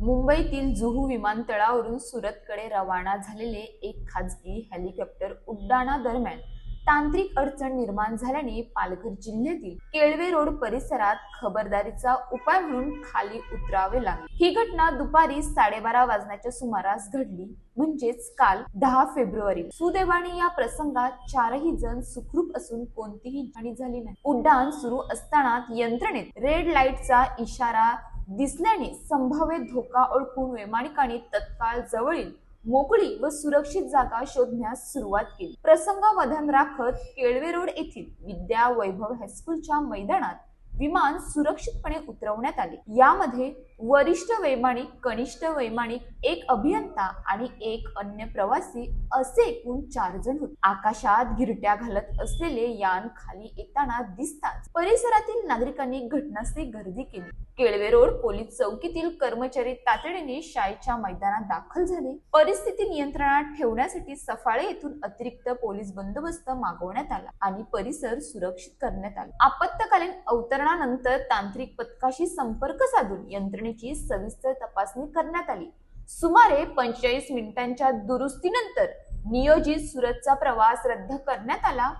मुंबईतील जुहू विमानतळावरून सुरतकडे रवाना झालेले एक खाजगी हेलिकॉप्टर उड्डाणादरम्यान तांत्रिक अडचण निर्माण झाल्याने पालघर जिल्ह्यातील केळवे रोड परिसरात खबरदारीचा उपाय म्हणून खाली उतरावे लागले. ही घटना दुपारी साडेबारा वाजण्याच्या सुमारास घडली. म्हणजेच काल दहा फेब्रुवारी. सुदैवाने या प्रसंगात चारही जण सुखरूप असून कोणतीही हानी झाली नाही. उड्डाण सुरू असताना यंत्रणेत रेड लाईटचा इशारा दिसल्याने संभाव्य धोका ओळखून वैमानिकांनी तत्काळ जवळील मोकळी व सुरक्षित जागा शोधण्यास सुरुवात केली. प्रसंगावधान राखत केळवे रोड येथील विद्या वैभव हायस्कूलच्या मैदानात विमान सुरक्षितपणे उतरवण्यात आले. यामध्ये वरिष्ठ वैमानिक कनिष्ठ वैमानिक एक अभियंता आणि एक अन्य प्रवासी असे एकूण चार जण होते. आकाशात गिरट्या घालत असलेले यान खाली येताना दिसताच परिसरातील नागरिकांनी घटनास्थळी गर्दी केली. केळवे रोड पोलीस चौकीतील कर्मचारी तातडीने शाळेच्या मैदानात दाखल झाले. परिस्थिती नियंत्रणात ठेवण्यासाठी सफाळे येथून अतिरिक्त पोलीस बंदोबस्त मागवण्यात आला आणि परिसर सुरक्षित करण्यात आला. आपत्कालीन अवतरणानंतर तांत्रिक पथकाशी संपर्क साधून यंत्रणेची सविस्तर तपासणी करण्यात आली. सुमारे पंचेचाळीस मिनिटांच्या दुरुस्तीनंतर नियोजित सुरतचा प्रवास रद्द करण्यात आला.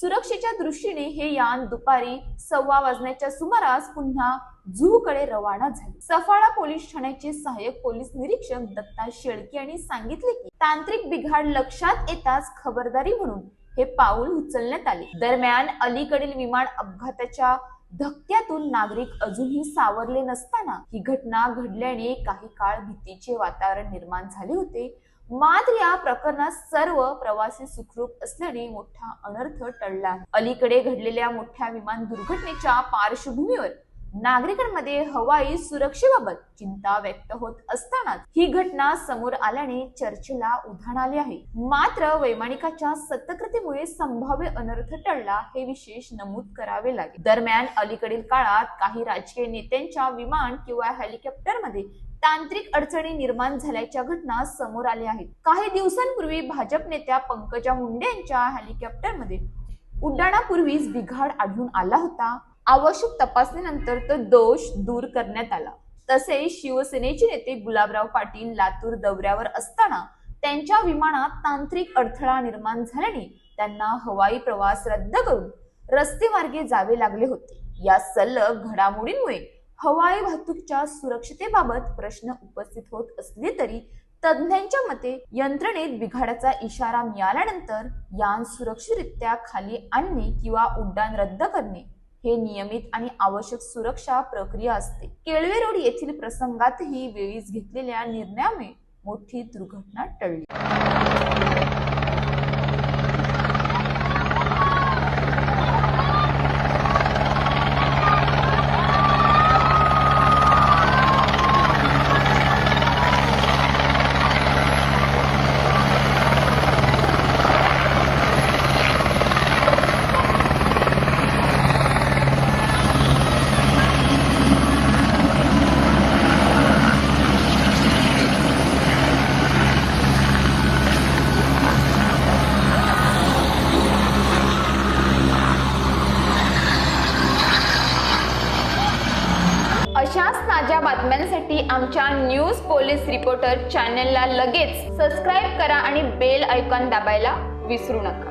सुरक्षेच्या दृष्टीने हे यान दुपारी सव्वा वाजण्याच्या सुमारास पुन्हा जुहूकडे रवाना झाले. सफाळा पोलीस ठाण्याचे सहाय्यक पोलीस निरीक्षक दत्ता शेळके यांनी सांगितले की तांत्रिक बिघाड लक्षात येताच खबरदारी म्हणून हे पाऊल उचलण्यात आले. दरम्यान अलीकडील विमान अपघाताच्या धक्क्यातून नागरिक अजूनही सावरले नसताना ही घटना घडल्याने काही काळ भीतीचे वातावरण निर्माण झाले होते. मात्र या प्रकरणात सर्व प्रवासी सुखरूप असल्याने मोठा अनर्थ टळला. अलीकडे घडलेल्या मोठ्या विमान दुर्घटनेच्या पार्श्वभूमीवर नागरिकांमध्ये हवाई सुरक्षेबाबत चिंता व्यक्त होत असतानाच ही घटना समोर आल्याने चर्चेला उधाण आले आहे. मात्र वैमानिकाच्या सतर्कतेमुळे संभाव्य अनर्थ टळला हे विशेष नमूद करावे लागेल. दरम्यान अलीकडील काळात काही राजकीय नेत्यांच्या विमान किंवा हेलिकॉप्टरमध्ये तांत्रिक अडचणी निर्माण झाल्याच्या घटना समोर आल्या आहेत. काही दिवसांपूर्वी भाजप नेत्या पंकजा मुंडे यांच्या हेलिकॉप्टरमध्ये उड्डाणापूर्वीच बिघाड आढळून आला होता. आवश्यक तपासणीनंतर तो दोष दूर करण्यात आला. तसेच शिवसेनेचे नेते गुलाबराव पाटील लातूर दौऱ्यावर असताना त्यांच्या विमानात तांत्रिक अडथळा निर्माण झाल्याने त्यांना हवाई प्रवास रद्द करून रस्ते मार्गे जावे लागले होते. या सलग घडामोडींमुळे हवाई वाहतूकच्या सुरक्षतेबाबत प्रश्न उपस्थित होत असले तरी तज्ज्ञांच्या मते यंत्रणेत बिघाडाचा इशारा मिळाल्यानंतर यान सुरक्षितरित्या खाली आणणे किंवा उड्डाण रद्द करणे हे नियमित आणि आवश्यक सुरक्षा प्रक्रिया असते. केळवे रोड येथील प्रसंगातही वेळीच घेतलेल्या निर्णयामुळे मोठी दुर्घटना टळली. पाहण्यासाठी आमच्या न्यूज पोलीस रिपोर्टर चॅनलला लगेच सबस्क्राईब करा आणि बेल आयकॉन दाबायला विसरू नका.